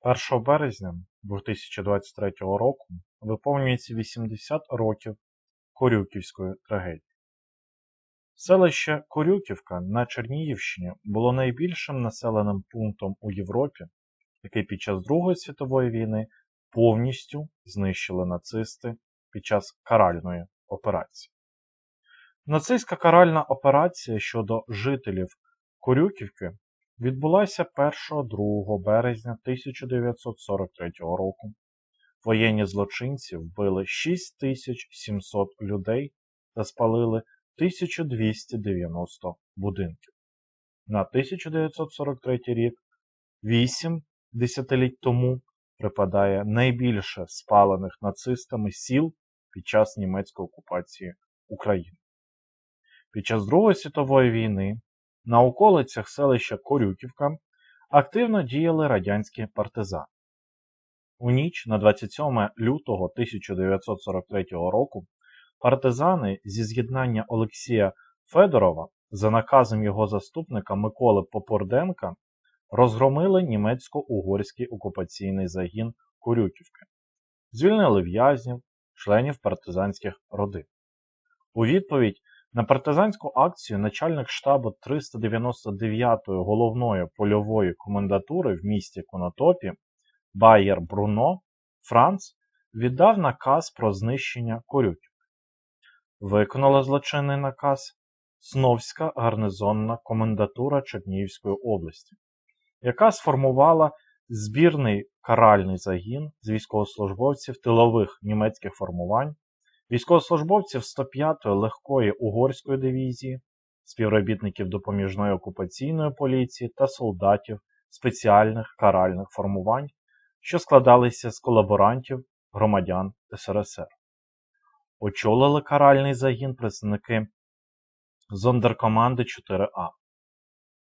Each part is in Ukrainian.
1 березня 2023 року виповнюється 80 років Корюківської трагедії. Селище Корюківка на Чернігівщині було найбільшим населеним пунктом у Європі, який під час Другої світової війни повністю знищили нацисти під час каральної операції. Нацистська каральна операція щодо жителів Корюківки відбулася 1-2 березня 1943 року. Воєнні злочинці вбили 6700 людей та спалили 1290 будинків. На 1943 рік, 8 десятиліть тому, припадає найбільше спалених нацистами сіл під час німецької окупації України. Під час Другої світової війни на околицях селища Корюківка активно діяли радянські партизани. У ніч на 27 лютого 1943 року партизани зі з'єднання Олексія Федорова за наказом його заступника Миколи Попорденка розгромили німецько-угорський окупаційний загін Курюківки, звільнили в'язнів, членів партизанських родин. У відповідь на партизанську акцію начальник штабу 399-ї головної польової комендатури в місті Конотопі Байєр Бруно Франц віддав наказ про знищення корюків. Виконала злочинний наказ Сновська гарнизонна комендатура Чернігівської області, яка сформувала збірний каральний загін з військовослужбовців тилових німецьких формувань військовослужбовців 105-ї легкої угорської дивізії, співробітників допоміжної окупаційної поліції та солдатів спеціальних каральних формувань, що складалися з колаборантів громадян СРСР. Очолили каральний загін представники зондеркоманди 4А.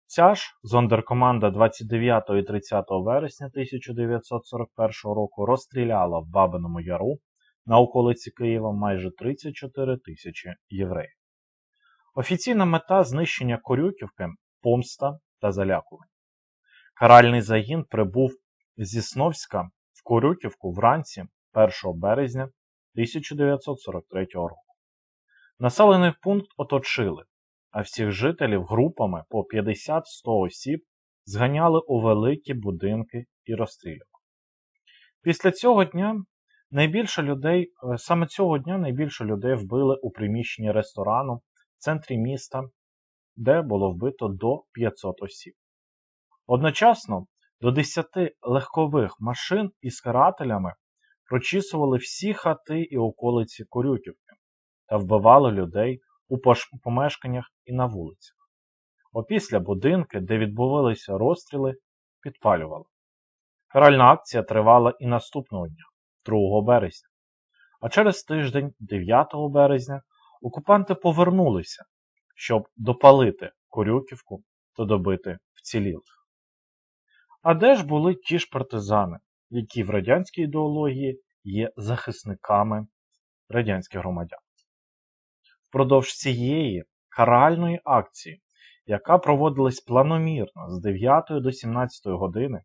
Ця ж зондеркоманда 29 і 30 вересня 1941 року розстріляла в Бабиному Яру на околиці Києва майже 34 тисячі євреїв. Офіційна мета знищення Корюківки помста та залякування. Каральний загін прибув зі Сновська в Корюківку вранці 1 березня 1943 року. Населений пункт оточили, а всіх жителів групами по 50-100 осіб зганяли у великі будинки і розстрілювали. Після цього дня Найбільше людей, е, саме цього дня найбільше людей вбили у приміщенні ресторану в центрі міста, де було вбито до 500 осіб. Одночасно до 10 легкових машин із карателями прочісували всі хати і околиці Корюківки та вбивали людей у помешканнях і на вулицях. Опісля будинки, де відбувалися розстріли, підпалювали. Каральна акція тривала і наступного дня. 2 березня. А через тиждень, 9 березня, окупанти повернулися, щоб допалити Корюківку та добити вцілілих. А де ж були ті ж партизани, які в радянській ідеології є захисниками радянських громадян? Впродовж цієї каральної акції, яка проводилась планомірно з 9 до 17 години,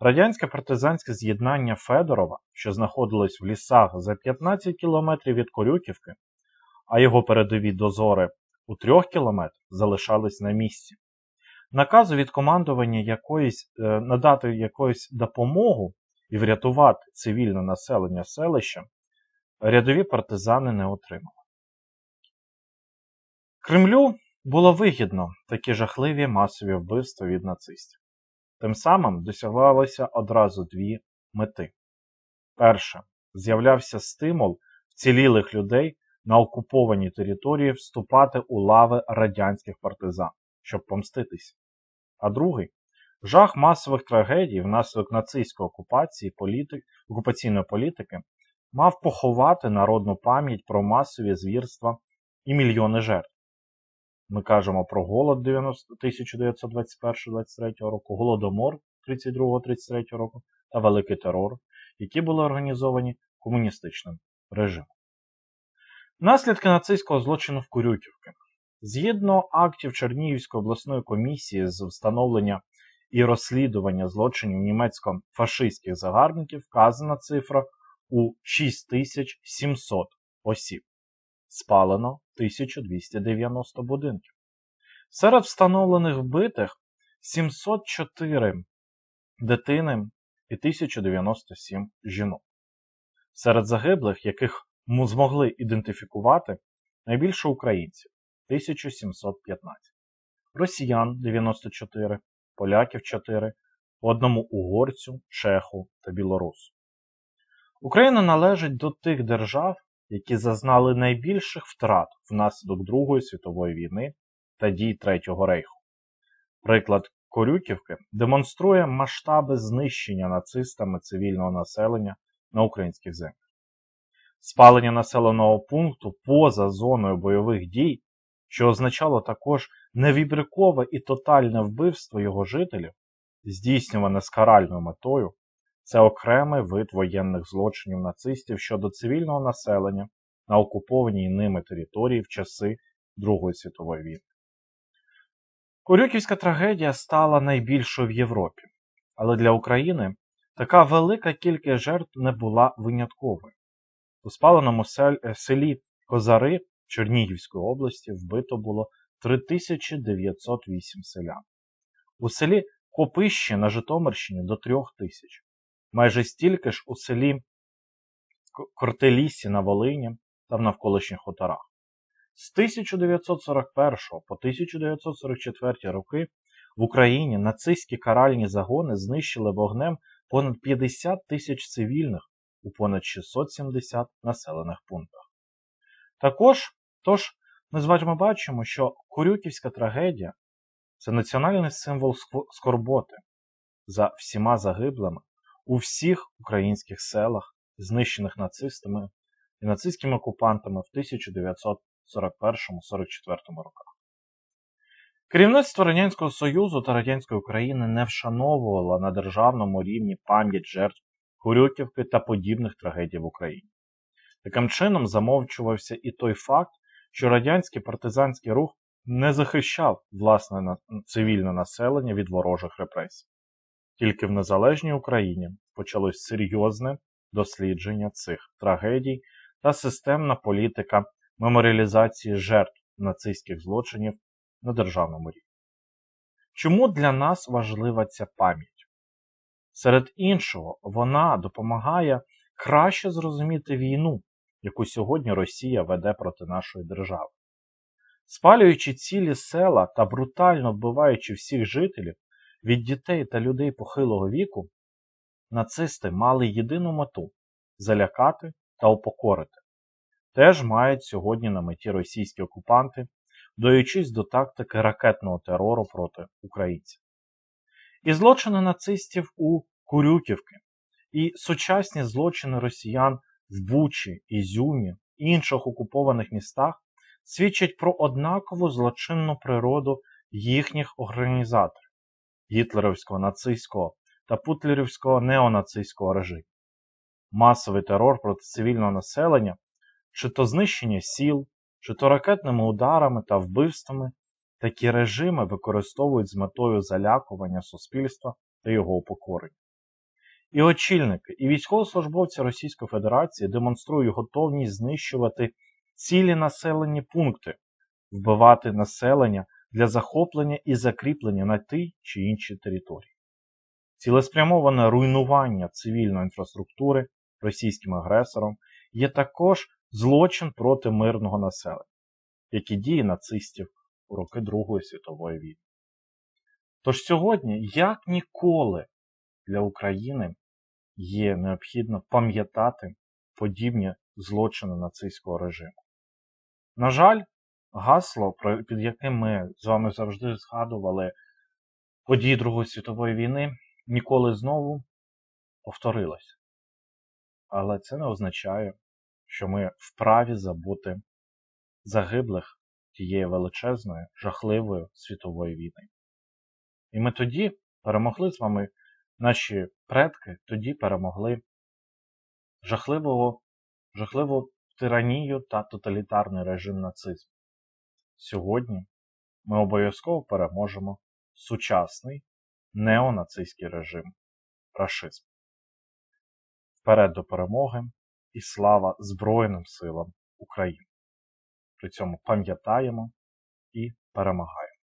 Радянське партизанське з'єднання Федорова, що знаходилось в лісах за 15 кілометрів від Корюківки, а його передові дозори у 3 кілометрах залишались на місці. Наказу від командування якоїсь, е, надати якоюсь допомогу і врятувати цивільне населення селища рядові партизани не отримали. Кремлю було вигідно такі жахливі масові вбивства від нацистів. Тим самим досягалося одразу дві мети. Перше, з'являвся стимул вцілілих людей на окупованій території вступати у лави радянських партизан, щоб помститися. А другий жах масових трагедій внаслідок нацистської окупації політик, окупаційної політики мав поховати народну пам'ять про масові звірства і мільйони жертв. Ми кажемо про голод 1921-23 року, голодомор 32-33 року та Великий терор, які були організовані комуністичним режимом. Наслідки нацистського злочину в Курютівки. Згідно актів Чернігівської обласної комісії з встановлення і розслідування злочинів німецько-фашистських загарбників вказана цифра у 6700 осіб. Спалено 1290 будинків. Серед встановлених вбитих 704 дитини і 1097 жінок. Серед загиблих, яких змогли ідентифікувати, найбільше українців 1715, росіян 94, поляків 4, по одному угорцю, чеху та білорусу. Україна належить до тих держав, які зазнали найбільших втрат внаслідок Другої світової війни та дій Третього рейху. Приклад Корюківки демонструє масштаби знищення нацистами цивільного населення на українських землях. Спалення населеного пункту поза зоною бойових дій, що означало також невібрикове і тотальне вбивство його жителів, здійснюване з каральною метою, це окремий вид воєнних злочинів нацистів щодо цивільного населення на окупованій ними території в часи Другої світової війни. Корюківська трагедія стала найбільшою в Європі, але для України така велика кількість жертв не була винятковою. У спаленому селі Козари Чернігівської області вбито було 3908 селян. У селі Копище на Житомирщині до 3000, майже стільки ж у селі Кортелісі на Волині та в навколишніх хуторах. З 1941 по 1944 роки в Україні нацистські каральні загони знищили вогнем понад 50 тисяч цивільних у понад 670 населених пунктах. Також, тож, ми з вами бачимо, що Курюківська трагедія це національний символ скорботи за всіма загиблими у всіх українських селах, знищених нацистами і нацистськими окупантами в 1941-44 роках. Керівництво Радянського Союзу та Радянської України не вшановувало на державному рівні пам'ять жертв Курюківки та подібних трагедій в Україні. Таким чином замовчувався і той факт, що радянський партизанський рух не захищав власне цивільне населення від ворожих репресій. Тільки в незалежній Україні почалось серйозне дослідження цих трагедій та системна політика меморіалізації жертв нацистських злочинів на державному рівні. Чому для нас важлива ця пам'ять? Серед іншого, вона допомагає краще зрозуміти війну, яку сьогодні Росія веде проти нашої держави. Спалюючи цілі села та брутально вбиваючи всіх жителів від дітей та людей похилого віку, нацисти мали єдину мету залякати та упокорити. Теж мають сьогодні на меті російські окупанти, доючись до тактики ракетного терору проти українців. І злочини нацистів у Курюківки, і сучасні злочини росіян в Бучі, Ізюмі і інших окупованих містах свідчать про однакову злочинну природу їхніх організаторів гітлерівського нацистського та путлерівського неонацистського режиму. Масовий терор проти цивільного населення, чи то знищення сіл, чи то ракетними ударами та вбивствами, такі режими використовують з метою залякування суспільства та його упокорення. І очільники, і військовослужбовці Російської Федерації демонструють готовність знищувати цілі населені пункти, вбивати населення для захоплення і закріплення на тій чи іншій території. Цілеспрямоване руйнування цивільної інфраструктури російським агресором є також злочин проти мирного населення, як і дії нацистів у роки Другої світової війни. Тож сьогодні, як ніколи, для України є необхідно пам'ятати подібні злочини нацистського режиму. На жаль, гасло, під яким ми з вами завжди згадували події Другої світової війни, ніколи знову повторилось. Але це не означає, що ми вправі забути загиблих тієї величезної, жахливої світової війни. І ми тоді перемогли з вами, наші предки тоді перемогли жахливого, жахливу тиранію та тоталітарний режим нацизму. Сьогодні ми обов'язково переможемо сучасний неонацистський режим, рашизм. Вперед до перемоги і слава Збройним силам України. При цьому пам'ятаємо і перемагаємо.